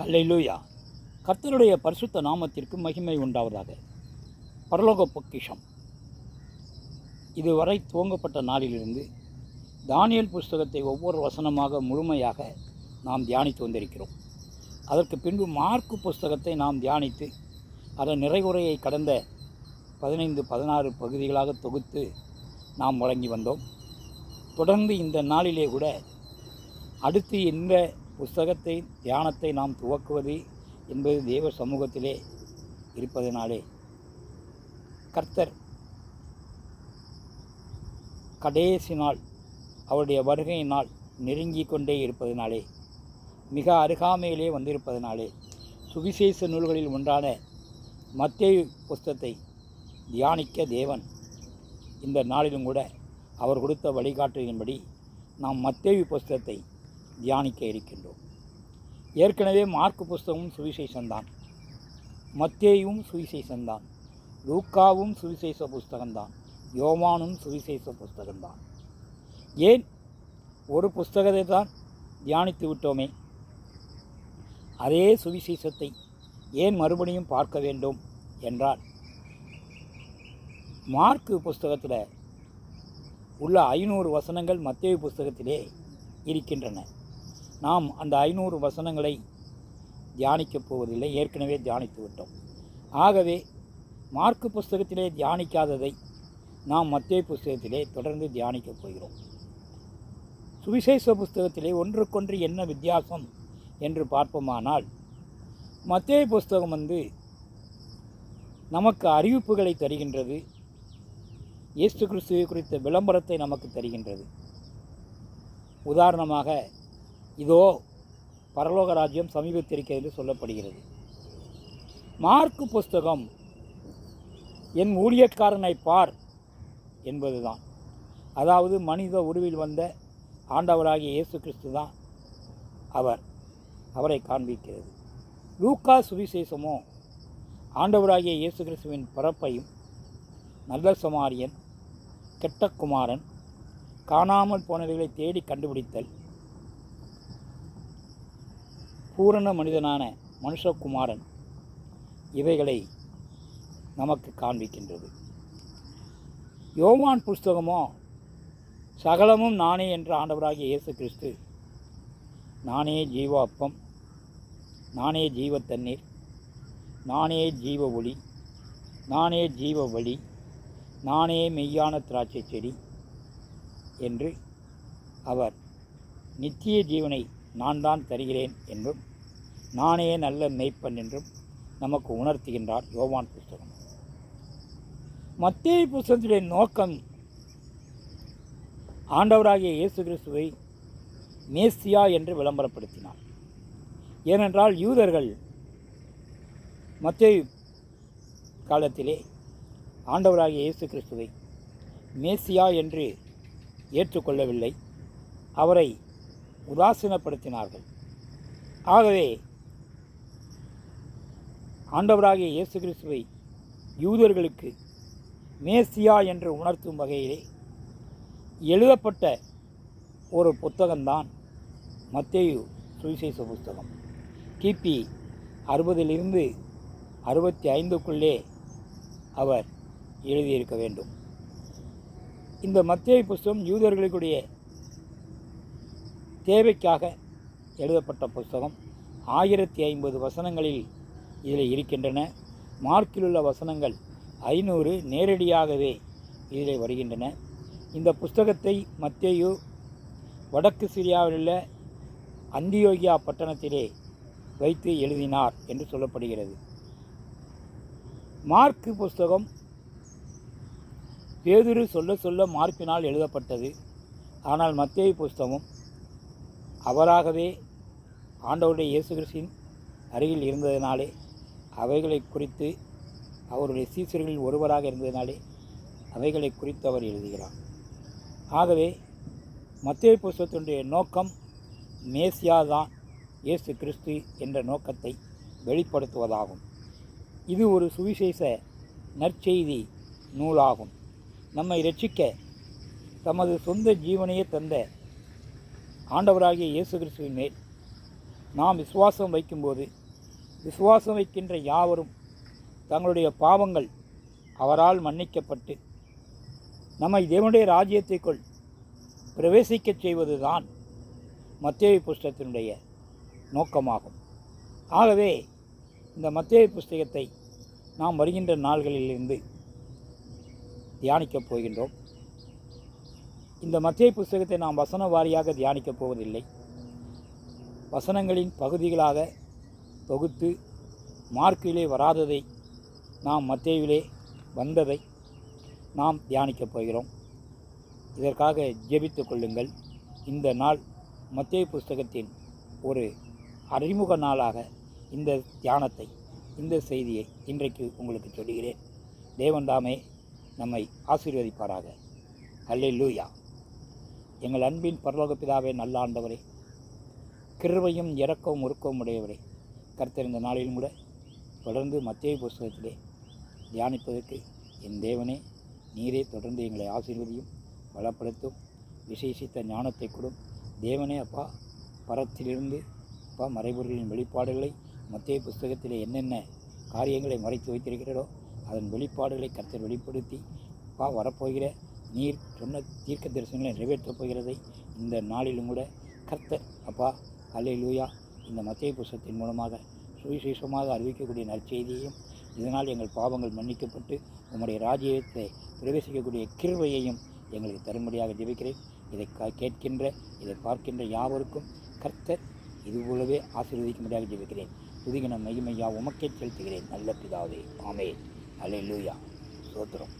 அல்லேலூயா. கர்த்தருடைய பரிசுத்த நாமத்திற்கு மகிமை உண்டாவதாக. பரலோக பொக்கிஷம். இதுவரை துவங்கப்பட்ட நாளிலிருந்து தானியல் புஸ்தகத்தை ஒவ்வொரு வசனமாக முழுமையாக நாம் தியானித்து வந்திருக்கிறோம். அதற்கு பின்பு மார்க்கு புஸ்தகத்தை நாம் தியானித்து அதன் நிறைவுரையை கடந்த பதினைந்து பதினாறு பகுதிகளாக தொகுத்து நாம் வழங்கி வந்தோம். தொடர்ந்து இந்த நாளிலே கூட அடுத்து எந்த புஸ்தகத்தை தியானத்தை நாம் துவக்குவது என்பது தேவ சமூகத்திலே இருப்பதனாலே. கர்த்தர் கடைசி நாள் அவருடைய வருகையினால் நாள் நெருங்கி கொண்டே இருப்பதனாலே மிக அருகாமையிலே வந்திருப்பதனாலே சுவிசேஷ நூல்களில் ஒன்றான மத்திய புஸ்தகத்தை தியானிக்க தேவன் இந்த நாளிலும் கூட அவர் கொடுத்த வழிகாட்டுகளின்படி நாம் மத்தேவி புஸ்தகத்தை தியானிக்க இருக்கின்றோம். ஏற்கனவே மார்க்கு புஸ்தகமும் சுவிசேஷந்தான் மத்தேயும் சுவிசேஷந்தான் லூக்காவும் சுவிசேஷ புஸ்தகம்தான். யோவானும் சுவிசேஷ புஸ்தகம்தான். ஏன்? ஒரு புஸ்தகத்தை தான் தியானித்து விட்டோமே. அதே சுவிசேஷத்தை ஏன் மறுபடியும் பார்க்க வேண்டும் என்றால் மார்க்கு புஸ்தகத்தில் உள்ள ஐநூறு வசனங்கள் மத்திய புஸ்தகத்திலே இருக்கின்றன. நாம் அந்த ஐநூறு வசனங்களை தியானிக்கப் போவதில்லை. ஏற்கனவே தியானித்து விட்டோம். ஆகவே மார்க்கு புஸ்தகத்திலே தியானிக்காததை நாம் மத்திய புஸ்தகத்திலே தொடர்ந்து தியானிக்கப் போகிறோம். சுவிசேஷ புஸ்தகத்திலே ஒன்றுக்கொன்று என்ன வித்தியாசம் என்று பார்ப்போமானால் மத்திய புஸ்தகம் வந்து நமக்கு அறிவிப்புகளை தருகின்றது. இயேசு கிறிஸ்துவை குறித்த விளம்பரத்தை நமக்கு தருகின்றது. உதாரணமாக இதோ பரலோக ராஜ்யம் சமீபத்திருக்கிறது என்று சொல்லப்படுகிறது. மார்க்கு புஸ்தகம் என் ஊழியக்காரனை பார் என்பதுதான். அதாவது மனித உருவில் வந்த ஆண்டவராகிய இயேசு கிறிஸ்து தான் அவர். அவரை காண்பிக்கிறது. லூக்கா சுவிசேஷமோ ஆண்டவராகிய இயேசு கிறிஸ்துவின் பிறப்பையும் நல்ல சமாரியன் கெட்ட குமாரன் காணாமல் போனவைகளை தேடி கண்டுபிடித்தல் பூரண மனிதனான மனுஷகுமாரன் இவைகளை நமக்கு காண்பிக்கின்றது. யோவான் புஸ்தகமோ சகலமும் நானே என்ற ஆண்டவராகிய இயேசு கிறிஸ்து நானே ஜீவ அப்பம் நானே ஜீவ தண்ணீர் நானே ஜீவ ஒளி நானே ஜீவ வழி நானே மெய்யான திராட்சை செடி என்று அவர் நித்திய ஜீவனை நான் தான் தருகிறேன் என்றும் நானே நல்ல மெய்ப்பன் என்றும் நமக்கு உணர்த்துகின்றார் யோவான் புஸ்தகம். மத்திய புஸ்தகத்துடைய நோக்கம் ஆண்டவராகிய இயேசு கிறிஸ்துவை மேசியா என்று விளம்பரப்படுத்தினார். ஏனென்றால் யூதர்கள் மத்திய காலத்திலே ஆண்டவராகிய இயேசு கிறிஸ்துவை மேசியா என்று ஏற்றுக்கொள்ளவில்லை. அவரை உதாசீனப்படுத்தினார்கள். ஆகவே ஆண்டவராகிய இயேசு கிறிஸ்துவை யூதர்களுக்கு மேசியா என்று உணர்த்தும் வகையிலே எழுதப்பட்ட ஒரு புத்தகம்தான் மத்தேயு சுவிசேஷ புஸ்தகம் கிபி அறுபதிலிருந்து அறுபத்தி ஐந்துக்குள்ளே அவர் எழுதியிருக்க வேண்டும். இந்த மத்திய புஸ்தகம் யூதர்களுடைய தேவைக்காக எழுதப்பட்ட புஸ்தகம் ஆயிரத்தி ஐம்பது வசனங்களில் இதில் இருக்கின்றன. மார்க்கில் உள்ள வசனங்கள் ஐநூறு நேரடியாகவே இதில் வருகின்றன. இந்த புஸ்தகத்தை மத்தேயு வடக்கு சிரியாவில் உள்ள அந்தியோகியா பட்டணத்திலே வைத்து எழுதினார் என்று சொல்லப்படுகிறது. மார்க்கு புஸ்தகம் பேதுரு சொல்ல சொல்ல மார்க்கினால் எழுதப்பட்டது. ஆனால் மத்தேயு புஸ்தகம் அவராகவே ஆண்டவருடைய இயேசு கிறிஸ்தின் அருகில் இருந்ததினாலே அவைகளை குறித்து அவருடைய சீசர்களில் ஒருவராக இருந்ததினாலே அவைகளை குறித்து அவர் எழுதுகிறார். ஆகவே மத்திய புஸ்தகத்தினுடைய நோக்கம் மேசியா தான் இயேசு கிறிஸ்து என்ற நோக்கத்தை வெளிப்படுத்துவதாகும். இது ஒரு சுவிசேஷ நற்செய்தி நூலாகும். நம்மை ரட்சிக்க தமது சொந்த ஜீவனையே தந்த ஆண்டவராகிய இயேசு கிறிஸ்துவின் மேல் நாம் விசுவாசம் வைக்கும்போது விசுவாசம் வைக்கின்ற யாவரும் தங்களுடைய பாவங்கள் அவரால் மன்னிக்கப்பட்டு நம்மை தேவனுடைய ராஜ்யத்திற்குள் பிரவேசிக்கச் செய்வதுதான் மத்திய புஸ்தகத்தினுடைய நோக்கமாகும். ஆகவே இந்த மத்திய புஸ்தகத்தை நாம் வருகின்ற நாள்களிலிருந்து தியானிக்கப் போகின்றோம். இந்த மத்திய புஸ்தகத்தை நாம் வசன வாரியாக தியானிக்கப் போவதில்லை. வசனங்களின் பகுதிகளாக தொகுத்து மார்க்கிலே வராததை நாம் மத்தேயிலே வந்ததை நாம் தியானிக்கப் போகிறோம். இதற்காக ஜெபித்து கொள்ளுங்கள். இந்த நாள் மத்திய புஸ்தகத்தின் ஒரு அறிமுக நாளாக இந்த தியானத்தை இந்த செய்தியை இன்றைக்கு உங்களுக்கு சொல்லுகிறேன். தேவன்தாமே நம்மை ஆசீர்வதிப்பாராக. அல்லே லூயா எங்கள் அன்பின் பரலோக பிதாவே நல்ல ஆண்டவரே. கிருவையும் இறக்கவும் உருக்கவும் உடையவரே. கர்த்தர் இந்த நாளிலும் கூட தொடர்ந்து மத்திய புஸ்தகத்திலே தியானிப்பதற்கு என் தேவனே நீரே தொடர்ந்து எங்களை ஆசீர்வதியும் பலப்படுத்தும் விசேஷித்த ஞானத்தை கொடும். தேவனே அப்பா பரத்திலிருந்து அப்பா மறைபொருளின் வெளிப்பாடுகளை மத்திய புஸ்தகத்திலே என்னென்ன காரியங்களை மறைத்து வைத்திருக்கிறதோ அதன் வெளிப்பாடுகளை கர்த்தர் வெளிப்படுத்தி அப்பா வரப்போகிற நீர் சொன்ன தீர்க்க தரிசனங்களை நிறைவேற்றப் போகிறதை இந்த நாளிலும் கூட கர்த்தர் அப்பா அல்லே லூயா இந்த மத்திய புஸ்தத்தின் மூலமாக சுவிசேஷமாக அறிவிக்கக்கூடிய நற்செய்தியையும் இதனால் எங்கள் பாவங்கள் மன்னிக்கப்பட்டு உம்முடைய ராஜ்யத்தை பிரவேசிக்கக்கூடிய கிருவையையும் எங்களுக்கு தரும்படியாக ஜெபிக்கிறேன். இதை க கேட்கின்ற இதை பார்க்கின்ற யாவருக்கும் கர்த்தர் இதுபோலவே ஆசீர்வதிக்கும்படியாக ஜெபிக்கிறேன். புதுகின மகிமையா உமக்கே செலுத்துகிறேன். நல்ல பிதாவே. ஆமே அலை லூயா சோத்திரம்